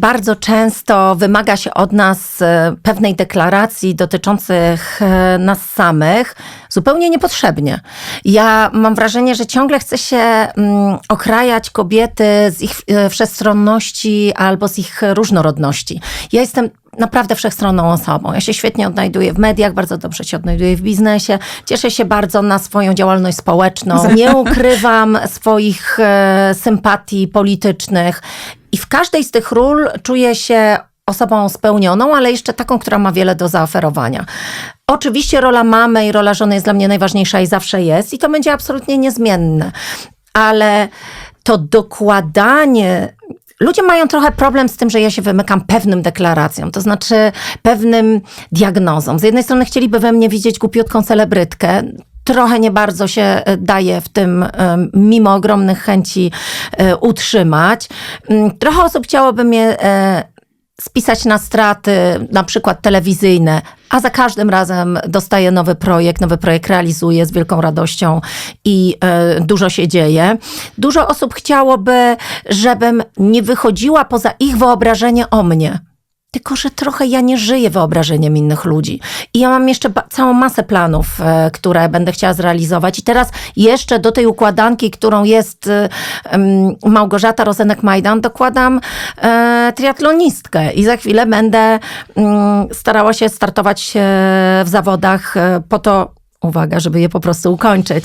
Bardzo często wymaga się od nas e, pewnej deklaracji dotyczących e, nas samych, zupełnie niepotrzebnie. Ja mam wrażenie, że ciągle chce się mm, okrajać kobiety z ich e, wszechstronności albo z ich różnorodności. Ja jestem naprawdę wszechstronną osobą. Ja się świetnie odnajduję w mediach, bardzo dobrze się odnajduję w biznesie. Cieszę się bardzo na swoją działalność społeczną. Nie ukrywam swoich sympatii politycznych i w każdej z tych ról czuję się osobą spełnioną, ale jeszcze taką, która ma wiele do zaoferowania. Oczywiście rola mamy i rola żony jest dla mnie najważniejsza i zawsze jest i to będzie absolutnie niezmienne. Ale to dokładanie Ludzie mają trochę problem z tym, że ja się wymykam pewnym deklaracjom, to znaczy pewnym diagnozom. Z jednej strony chcieliby we mnie widzieć głupiutką celebrytkę, trochę nie bardzo się e, daje w tym, e, mimo ogromnych chęci, e, utrzymać. Mm, Trochę osób chciałoby mnie spisać na straty, na przykład telewizyjne, a za każdym razem dostaję nowy projekt, nowy projekt realizuję z wielką radością i e, dużo się dzieje. Dużo osób chciałoby, żebym nie wychodziła poza ich wyobrażenie o mnie. Tylko, że trochę ja nie żyję wyobrażeniem innych ludzi. I ja mam jeszcze całą masę planów, e, które będę chciała zrealizować. I teraz jeszcze do tej układanki, którą jest e, Małgorzata Rozenek-Majdan, dokładam e, triatlonistkę. I za chwilę będę mm, starała się startować w zawodach po to, uwaga, żeby je po prostu ukończyć.